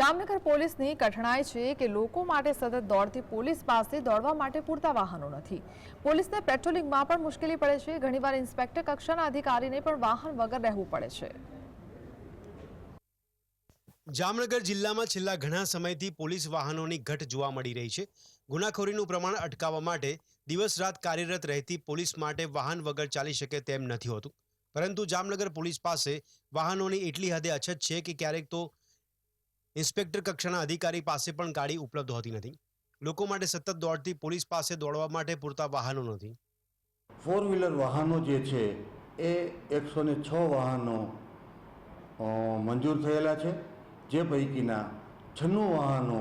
જામનગર પોલીસની કઠણાઈ છે કે લોકો માટે સતત દોડતી પોલીસ પાસે દોડવા માટે પૂરતા વાહનો નથી. પોલીસને પેટ્રોલિંગમાં પણ મુશ્કેલી પડે છે. ઘણીવાર ઇન્સ્પેક્ટર કક્ષાના અધિકારીને પણ વાહન વગર રહેવું પડે છે. જામનગર જિલ્લામાં છેલ્લા ઘણા સમયથી પોલીસ વાહનોની ઘટ જોવા મળી રહી છે. ગુનાખોરીનું પ્રમાણ અટકાવવા માટે દિવસ રાત કાર્યરત રહેતી પોલીસ માટે વાહન વગર ચાલી શકે તેમ નથી હોતું. પરંતુ જામનગર પોલીસ પાસે વાહનોની એટલી હદે અછત છે કે ક્યારેક તો ઇન્સ્પેક્ટર કક્ષાના અધિકારી પાસે પણ ગાડી ઉપલબ્ધ હોતી નથી. લોકો માટે સતત દોડતી પોલીસ પાસે દોડવા માટે પૂરતા વાહનો નથી. ફોર વ્હીલર વાહનો જે છે, એ એકસો ને છ વાહનો મંજૂર થયેલા છે. જે પૈકીના છન્નું વાહનો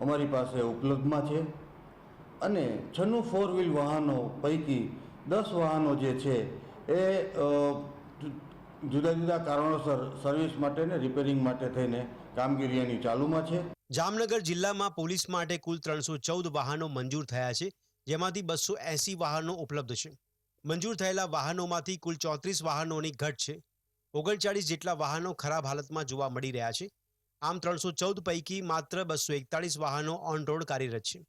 અમારી પાસે ઉપલબ્ધમાં છે. અને છન્નું ફોર વ્હીલ વાહનો પૈકી દસ વાહનો જે છે, એ જુદા જુદા કારણોસર સર્વિસ માટે ને રિપેરિંગ માટે થઈને કામગીરી એની ચાલુમાં છે. જામનગર જિલ્લામાં પોલીસ માટે કુલ ત્રણસો ચૌદ વાહનો મંજૂર થયા છે, જેમાંથી બસો એંસી વાહનો ઉપલબ્ધ છે. મંજૂર થયેલા વાહનોમાંથી કુલ ચોત્રીસ વાહનોની ઘટ છે. ઓગણચાળીસ જેટલા વાહનો ખરાબ હાલતમાં જોવા મળી રહ્યા છે. આમ ત્રણસો ચૌદ પૈકી માત્ર બસો એકતાળીસ વાહનો ઓન રોડ કાર્યરત છે.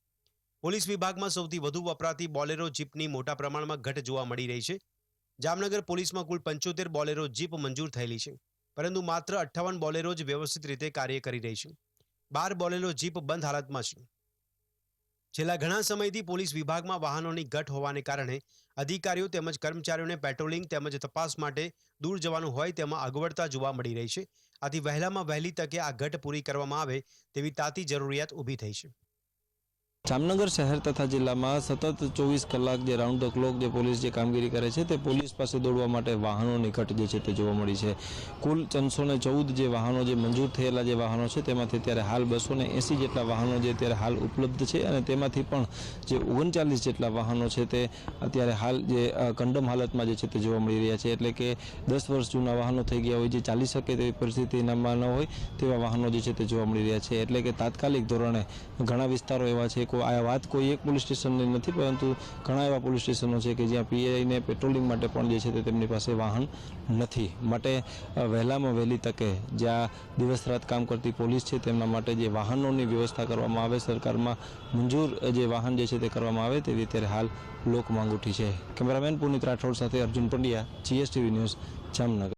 પોલીસ વિભાગમાં સૌથી વધુ વપરાતી બોલેરો જીપની મોટા પ્રમાણમાં ઘટ જોવા મળી રહી છે. જામનગર પોલીસમાં કુલ પંચોતેર બોલેરો જીપ મંજૂર થયેલી છે, પરંતુ માત્ર અઠ્ઠાવન બોલેરો જ વ્યવસ્થિત રીતે કાર્ય કરી રહી છે. બાર બોલેરો જીપ બંધ હાલતમાં છે. છેલ્લા ઘણા સમયથી પોલીસ વિભાગમાં વાહનોની ઘટ હોવાને કારણે અધિકારીઓ તેમજ કર્મચારીઓને પેટ્રોલિંગ તેમજ તપાસ માટે દૂર જવાનું હોય તેમાં અગવડતા જોવા મળી રહી છે. આથી વહેલામાં વહેલી તકે આ ઘટ પૂરી કરવામાં આવે તેવી તાતી જરૂરિયાત ઊભી થઈ છે. જામનગર શહેર તથા જિલ્લામાં સતત ચોવીસ કલાક જે રાઉન્ડ ધ ક્લોક જે પોલીસ જે કામગીરી કરે છે તે પોલીસ પાસે દોડવા માટે વાહનોની ઘટ જે છે તે જોવા મળી છે. કુલ ત્રણસો ચૌદ જે વાહનો જે મંજૂર થયેલા જે વાહનો છે તેમાંથી અત્યારે હાલ બસો એંસી જેટલા વાહનો જે અત્યારે હાલ ઉપલબ્ધ છે અને તેમાંથી પણ જે ઓગણચાલીસ જેટલા વાહનો છે તે અત્યારે હાલ જે કંડમ હાલતમાં જે છે તે જોવા મળી રહ્યા છે. એટલે કે દસ વર્ષ જૂના વાહનો થઈ ગયા હોય, જે ચાલી શકે તેવી પરિસ્થિતિમાં ન હોય તેવા વાહનો જે છે તે જોવા મળી રહ્યા છે. એટલે કે તાત્કાલિક ધોરણે ઘણા વિસ્તારો એવા છે કોઈ આ વાત કોઈ એક પોલીસ સ્ટેશનની નથી, પરંતુ ઘણા એવા પોલીસ સ્ટેશનો છે કે જ્યાં પીઆઈને પેટ્રોલિંગ માટે પણ જે છે તે તેમની પાસે વાહન નથી. માટે વહેલામાં વહેલી તકે જ્યાં દિવસ રાત કામ કરતી પોલીસ છે તેમના માટે જે વાહનોની વ્યવસ્થા કરવામાં આવે, સરકારમાં મંજૂર જે વાહન જે છે તે કરવામાં આવે તેવી અત્યારે હાલ લોક માંગ ઉઠી છે. કેમેરામેન પુનિત રાઠોડ સાથે અર્જુન પંડ્યા, જીએસટીવી ન્યૂઝ જામનગર.